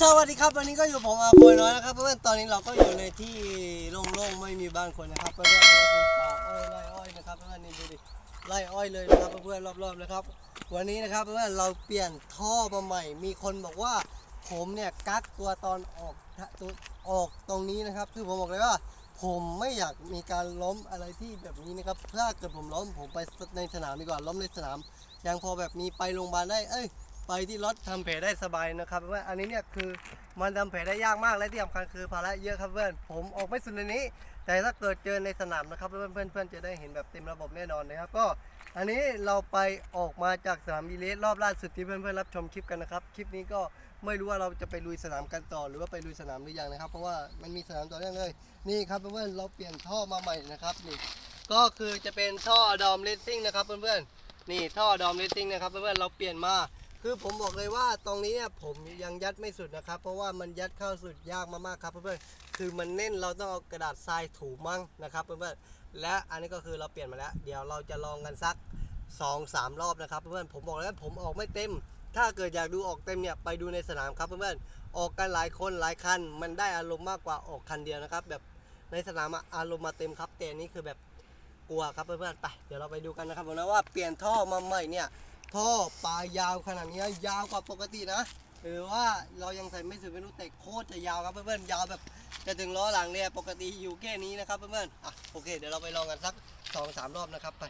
สวัสดีครับวันนี้ก็อยู่ผมอาโคยน้อยนะครับเพื่อนตอนนี้เราก็อยู่ในที่โล่งๆไม่มีบ้านคนนะครับเพื่อนๆนี่คือป่าอ้อยไร่อ้อยนะครับเพื่อนๆนี่ดูดิไร่อ้อยเลยนะครับเพื่อนๆรอบๆนะครับ วันนี้นะครับเพื่อนๆเราเปลี่ยนท่อมาใหม่ มีคนบอกว่าผมเนี่ยกักตัวตอนออกตัวออกตรงนี้นะครับ คือผมบอกเลยว่า ผมไม่อยากมีการล้มอะไรที่แบบนี้นะครับถ้าเกิดผมล้มผมไปในสนามดีกว่าล้มในสนามยังพอแบบมีไปโรงพยาบาลได้เอ้ย ไปที่รถทำแผลได้สบายนะครับว่าอันนี้เนี่ยคือมันทำแผลได้ยากมากและที่สำคัญคือภาระเยอะครับเพื่อนผมออกไม่สุดในนี้ แต่ถ้าเกิดเจอในสนามนะครับเพื่อนเพื่อนเพื่อนจะได้เห็นแบบเต็มระบบแน่นอนนะครับ ก็อันนี้เราไปออกมาจากสนามวีเลสรอบล่าสุดที่เพื่อนเพื่อนรับชมคลิปกันนะครับคลิปนี้ก็ไม่รู้ว่าเราจะไปลุยสนามกันต่อ หรือว่าไปลุยสนามหรือยังนะครับ เพราะว่ามันมีสนามต่อเนื่องเลยนี่ครับเพื่อนๆเราเปลี่ยนท่อมาใหม่นะครับนี่ก็คือจะเป็นท่อดอมเลสซิ่งนะครับเพื่อนๆนี่ท่อดอมเลสซิ่งนะครับเพื่อนๆเราเปลี่ยนมา คือผมบอกเลยว่าตรงนี้เนี่ยผมยังยัดไม่สุดนะครับ เพราะว่ามันยัดเข้าสุดยากมากๆครับเพื่อนๆคือมันแน่นเราต้องเอากระดาษทรายถูมั่งนะครับเพื่อนๆและอันนี้ก็คือเราเปลี่ยนมาแล้ว เดี๋ยวเราจะลองกันสัก2อสามรอบนะครับเพื่อนๆผมบอกแล้วผมออกไม่เต็ม ถ้าเกิดอยากดูออกเต็มเนี่ยไปดูในสนามครับเพื่อนๆออกกันหลายคนหลายคัน มันได้อารมณ์มากกว่าออกคันเดียวนะครับ แบบในสนามอารมณ์มาเต็มครับแต่นนี้คือแบบกลัวครับเพื่อนๆไปเดี๋ยวเราไปดูกันนะครับผมนะว่าเปลี่ยนท่อมาใหม่เนี่ย ท่อปลายยาวขนาดนี้ยาวกว่าปกตินะหรือว่าเรายังใส่ไม่สุดไม่รู้แต่โคตรจะยาวครับเพื่อนๆยาวแบบจะถึงล้อหลังเนี่ยปกติอยู่แค่นี้นะครับเพื่อนๆอะโอเค เดี๋ยวเราไปลองกันสักสองสามรอบนะครับไป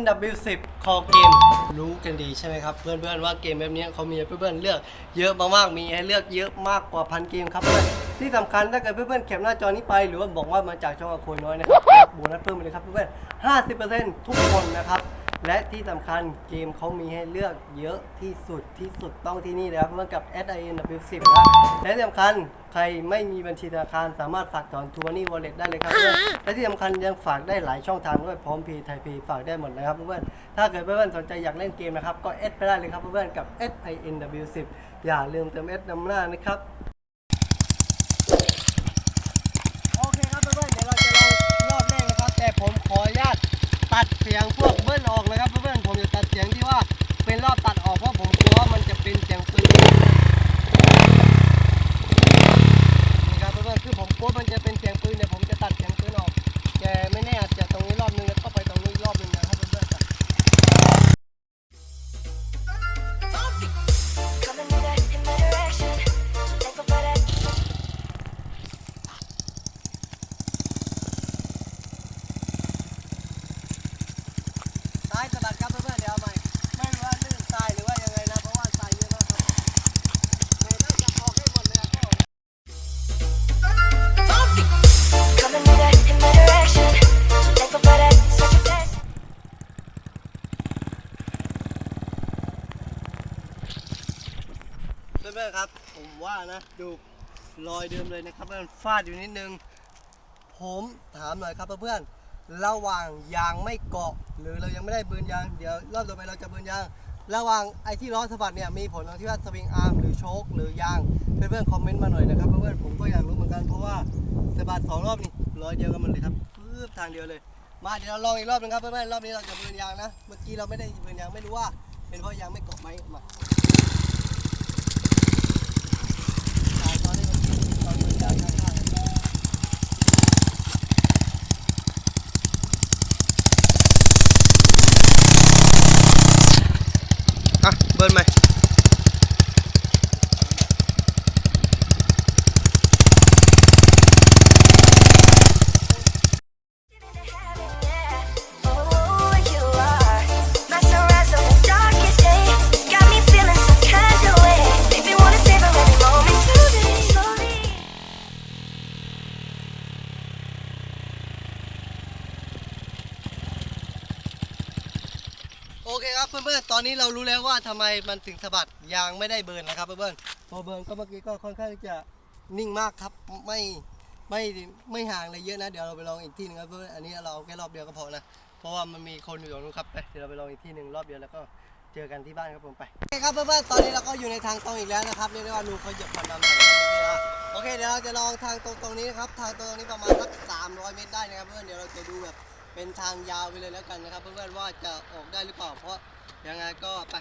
NW10 คอเกมรู้กันดีใช่ไหมครับ เพื่อนๆว่าเกมแบบนี้เขามีให้เพื่อนๆเลือกเยอะมากๆมีให้เลือกเยอะมากกว่าพันเกมครับเพื่อนที่สำคัญถ้าเกิดเพื่อนๆแคปหน้าจอนี้ไป หรือว่าบอกว่ามาจากช่องอโคนน้อยนะครับรับโบนัสเพิ่มไปเลยครับเพื่อนๆ50%ทุกคนนะครับ และที่สำคัญเกมเขามีให้เลือกเยอะที่สุดที่สุดต้องที่นี่เลยครับเพื่อกับ SINW10 นะและที่สำคัญใครไม่มีบัญชีธนาคารสามารถฝากถอนทูนี่วอลเล็ตได้เลยครับเพื่อนและที่สำคัญยังฝากได้หลายช่องทางด้วยพร้อมพย์ไทยพย์ฝากได้หมดนะครับเพื่อนถ้าเกิดเพื่อนๆสนใจอยากเล่นเกมนะครับ ก็เอสไปได้เลยครับเพื่อนกับ SINW10 อย่าลืมเติม S นำหน้านะครับโอเคครับเพื่อนๆเดี๋ยวเราจะลองรอบแรกนะครับ แต่ผมขออนุญาตตัดเสียง นเสียงปืนเดี๋ยวผมจะตัดเสียงปืนออกแต่ไม่แน่อาจจะตรงนี้รอบนึงแล้วก็ไปตรงนี้รอบนึงนะครับเพื่อนๆ Coming in that in my direction. Thankful for that. ซ้ายสะบัด เพื่อนๆครับ ผมว่านะดูรอยเดิมเลยนะครับเพื่อนฟาดอยู่นิดนึง ผมถามหน่อยครับเพื่อนๆระหว่างยางไม่เกาะ หรือเรายังไม่ได้เบิร์นยางเดี๋ยวรอบต่อไปเราจะเบิร์นยาง ระหว่างไอ้ที่ล้อสะบัดเนี่ยมีผลตรงที่ว่าสวิงอาร์มหรือโชคหรือยางเพื่อนๆคอมเมนต์มาหน่อยนะครับเพื่อนๆผมก็อยากรู้เหมือนกันเพราะว่าสะบัดสองรอบนี่รอยเดียวกันหมดเลยครับฟืบทางเดียวเลย มาเดี๋ยวเราลองอีกรอบหนึงครับเพื่อนๆรอบนี้เราจะเบิร์นยางนะ เมื่อกี้เราไม่ได้เบิร์นยางไม่รู้ว่า เป็นเพราะยางไม่เกาะไหมมา ถ่ายตอนนี้มันตอนมันยาวช้า ๆอ่ นี้เรารู้แล้วว่าทำไมมันถึงสะบัดยางไม่ได้เบิร์นนะครับเพื่อนพอเบิร์นก็เมื่อกี้ก็ค่อนข้างจะนิ่งมากครับไม่ไม่ไม่ห่างอะไรเยอะนะเดี๋ยวเราไปลองอีกที่หนึงครับเพื่อนอันนี้เราเอาแค่รอบเดียวก็พอนะเพราะว่ามันมีคนอยู่ตรงนู้นครับไปเดี๋ยวเราไปลองอีกที่หนึ่งรอบเดียวแล้วก็เจอกันที่บ้านครับผมไปโอเคครับเพื่อนๆตอนนี้เราก็อยู่ในทางตรงอีกแล้วนะครับเรียกได้ว่านูเขาเหยียบควันดำใส่เราเลยนะโอเคเดี๋ยวเราจะลองทางตรงตรงนี้นะครับทางตรงนี้ประมาณสัก300 เมตรได้นะครับเพื่อนเดี๋ยวเราจะดูแบบเป็นทางยาวไปเลยแล้วกันนะครับ เพื่อนๆว่าจะออกได้หรือเปล่าเพราะ ยังไงก็ไป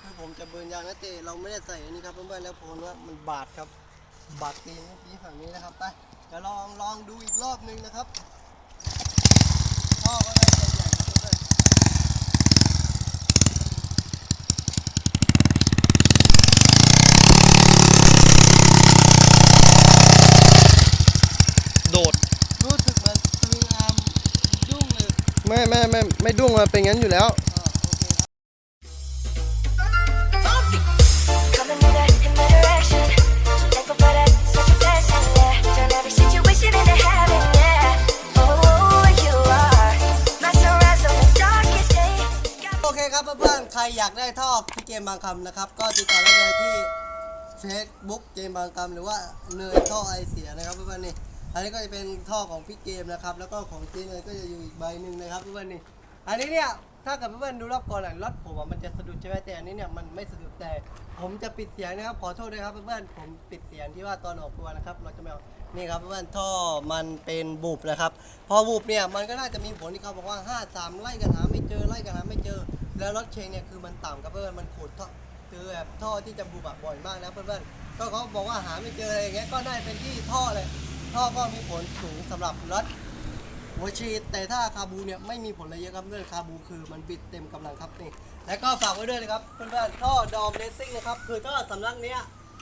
คือผมจะเบิร์นยางนะเตเราไม่ได้ใส่อันนี้ครับเพื่อนๆแล้วผมว่ามันบาดครับ บาดตีนเมื่อกี้ฝั่งนี้นะครับไปเดี๋ยวลองลองดูอีกรอบหนึงนะครับ เกมบางคำนะครับ ก็ติดต่อได้เลยที่ Facebook เกมบางคำหรือว่าเนยท่อไอเสียนะครับเพื่อนๆนี่อันนี้ก็จะเป็นท่อของพี่เกมนะครับ แล้วก็ของเจเนยก็จะอยู่อีกใบหนึ่งนะครับเพื่อนๆนี่อันนี้เนี่ยถ้าเกิดเพื่อนๆดูรอบก่อนอะรถผมอะมันจะสะดุดใช่ไหมแต่อันนี้เนี่ยมันไม่สะดุดแต่ ผมจะปิดเสียงนะครับขอโทษด้วยครับเพื่อนๆผมปิดเสียงที่ว่าตอนออกตัวนะครับ เราจะไม่เอานี่ครับเพื่อนๆท่อมันเป็นบุบนะครับ พอบุบเนี่ยมันก็น่าจะมีผลที่เขาบอกว่า 5 3 ไล่กันหาไม่เจอไล่กันหาไม่เจอ แล้วรถเชงเนี่ยคือมันต่ำครับเพื่อนมันขุดท่อคือแบบท่อที่จะบุบอะบ่อยมากนะเพื่อนๆก็เขาบอกว่าหาไม่เจออะไรอย่างเงี้ยก็ได้เป็นที่ท่อเลย ท่อก็มีผลสูงสำหรับรถหัวฉีดแต่ถ้าคาบูเนี่ยไม่มีผลอะไรเยอะครับเพื่อนคาบูคือมันบิดเต็มกำลังครับนี่แล้วก็ฝากไว้ด้วยนะครับเพื่อนๆท่อดอมเลสซิ่งนะครับคือท่อสำนักเนี้ย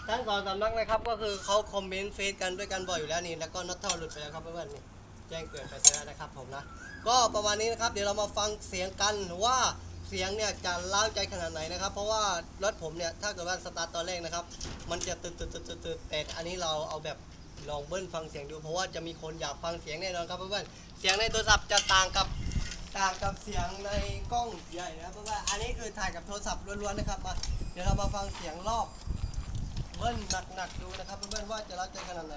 ทั้งสองสำนักนะครับก็คือเขาคอมเมนต์เฟซกันด้วยกันบ่อยอยู่แล้วนี่แล้วก็น็อตท่อหลุดไปแล้วครับเพื่อนๆนี่แจ้งเกิดไปซะแล้วนะครับผมนะก็ประมาณนี้นะครับเดี๋ยวเรามาฟังเสียงกันว่า เสียงเนี่ยจะเล้าใจขนาดไหนนะครับ เพราะว่ารถผมเนี่ยถ้าเกิดว่าสตาร์ทตอนแรกนะครับ มันจะตึดตึดตึดตึดตึดแต่อันนี้เราเอาแบบลองเบิ้ลฟังเสียงดู เพราะว่าจะมีคนอยากฟังเสียงแน่นอนครับเพื่อนๆเสียงในโทรศัพท์จะต่างกับต่างกับเสียงในกล้องใหญ่นะครับเพื่อนอันนี้คือถ่ายกับโทรศัพท์ล้วนๆนะครับมาเดี๋ยวเรามาฟังเสียงรอบเบิ้ลหนักๆดูนะครับเพื่อนๆว่าจะรักใจขนาดไหน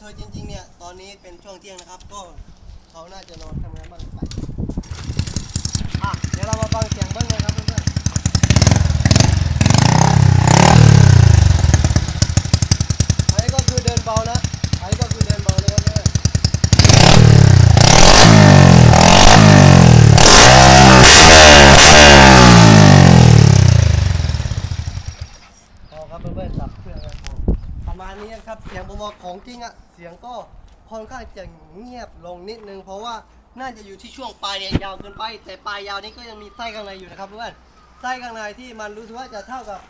คือจริงๆเนี่ยตอนนี้เป็นช่วงเที่ยงนะครับ ก็เขาน่าจะนอนทำงานบ้างไป เดี๋ยวเรามาฟังเสียงเบิ้ลเลยครับเพื่อนๆอันนี้ก็คือเดินเบานะอันนี้ก็คือเดินเบานะครับเพื่อนพอครับเพื่อนๆจับเครื่องแล้วพอประมาณนี้นะครับเสียงผมบอกของจริงอะเสียงก็ค่อนข้างจะเงียบลงนิดนึงเพราะว่า น่าจะอยู่ที่ช่วงปลายเนี่ยยาวเกินไป แต่ปลายยาวนี้ก็ยังมีไส้ข้างในอยู่นะครับเพื่อนไส้ข้างในที่มันรู้สึกว่าจะเท่ากับ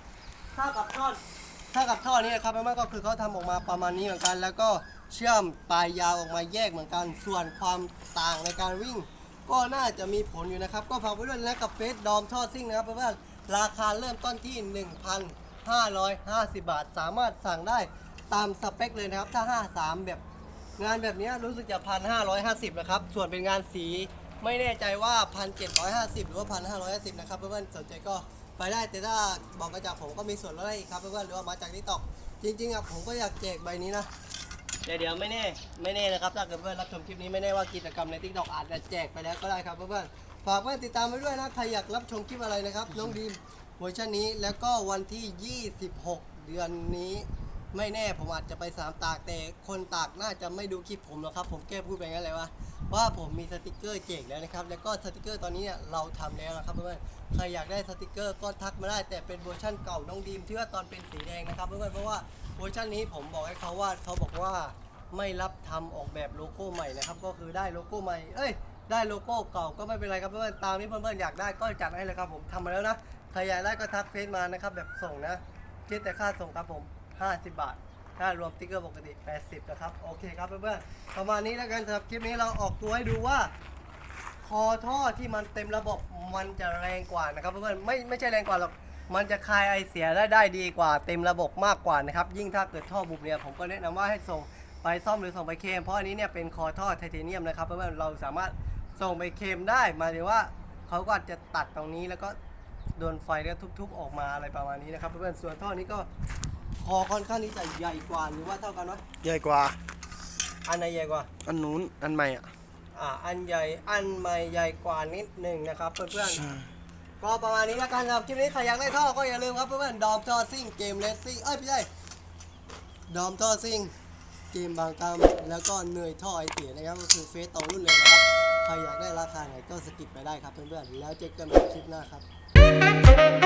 เท่ากับท่อนเท่ากับท่อนี้นะครับเพื่อนก็คือเขาทำออกมาประมาณนี้เหมือนกัน แล้วก็เชื่อมปลายยาวออกมาแยกเหมือนกัน ส่วนความต่างในการวิ่ง ก็น่าจะมีผลอยู่นะครับ ก็ฝากไว้ด้วยนะกับเฟสดอมท่อซิ่งนะครับเพื่อนราคาเริ่มต้นที่ 1,550 บาท สามารถสั่งได้ตามสเปคเลยนะครับ ถ้า 53 แบบ งานแบบนี้รู้สึกจะ1,550นะครับ ส่วนเป็นงานสีไม่แน่ใจว่า1,750หรือว่า1,550นะครับเพื่อนๆสนใจก็ไปได้แต่ถ้าบอกมาจากผมก็มีส่วนลดให้อีกครับเพื่อนๆหรือว่ามาจากทิกตอกจริงๆอะผมก็อยากแจกใบนี้นะเดี๋ยวเดี๋ยวไม่แน่ไม่แน่นะครับถ้าเกิดเพื่อนรับชมคลิปนี้ไม่แน่ว่ากิจกรรมในทิกตอกอาจจะแจกไปแล้วก็ได้ครับเพื่อนๆฝากเพื่อนติดตามไปด้วยนะใครอยากรับชมคลิปอะไรนะครับน้องดีมเวอร์ชันนี้แล้วก็วันที่ 26 เดือนนี้ ไม่แน่ผมอาจจะไปสามตากแต่คนตากน่าจะไม่ดูคลิปผมหรอกครับ ผมแก้พูดไปงั้นเลยว่าว่าผมมีสติกเกอร์แจกแล้วนะครับ แล้วก็สติกเกอร์ตอนนี้เนี่ยเราทำแล้วนะครับเพื่อนๆใครอยากได้สติกเกอร์ก็ทักมาได้แต่เป็นเวอร์ชันเก่าน้องดีมที่ว่าตอนเป็นสีแดงนะครับเพื่อนๆเพราะว่าเวอร์ชันนี้ผมบอกให้เขาว่าเขาบอกว่าไม่รับทำออกแบบโลโก้ใหม่นะครับ ก็คือได้โลโก้ใหม่เอ้ยได้โลโก้เก่าก็ไม่เป็นไรครับเพื่อนๆตามที่เพื่อนๆอยากได้ก็จัดให้เลยครับผมทำมาแล้วนะใครอยากได้ก็ทักเฟซมานะครับแบบส่งนะคิดแต่ค่าส่งครับผม 50 บาท ถ้ารวมติ๊กเกอร์ปกติ 80 นะครับ โอเคครับเพื่อนๆประมาณนี้แล้วกันสำหรับคลิปนี้เราออกตัวให้ดูว่า คอท่อที่มันเต็มระบบมันจะแรงกว่านะครับเพื่อนๆไม่ไม่ใช่แรงกว่าหรอกมันจะคายไอเสียได้ได้ดีกว่าเต็มระบบมากกว่านะครับยิ่งถ้าเกิดท่อบุบเนี่ยผมก็แนะนำว่าให้ส่งไปซ่อมหรือส่งไปเคมเพราะอันนี้เนี่ยเป็นคอท่อไทเทเนียมนะครับเพื่อนๆเราสามารถส่งไปเคมได้หมายถึงว่าเขาก็อาจจะตัดตรงนี้แล้วก็โดนไฟแล้วทุบๆออกมาอะไรประมาณนี้นะครับเพื่อนๆส่วนท่อนี้ก็ คอค่อนข้างที่จะใหญ่กว่าหรือว่าเท่ากันวะใหญ่กว่า อันไหนใหญ่กว่า อันนู้นอันใหม่อะอ่าอันใหญ่อันใหม่ใหญ่กว่านิดหนึ่งนะครับเพื่อนๆก็ประมาณนี้แล้วกันครับคลิปนี้ใครอยากได้ท่อก็อย่าลืมครับเพื่อนๆดอมท่อซิ่งเกมเลสซิ่งเอ้ยไม่ใช่ดอมท่อซิ่งเกมบางกรรมแล้วก็เหนื่อยท่อไอเสียนะครับก็คือเฟสต่อรุ่นเลยนะครับใครอยากได้ราคาไหนก็สกิปไปได้ครับเพื่อนๆแล้วเจอกันใหม่คลิปหน้าครับ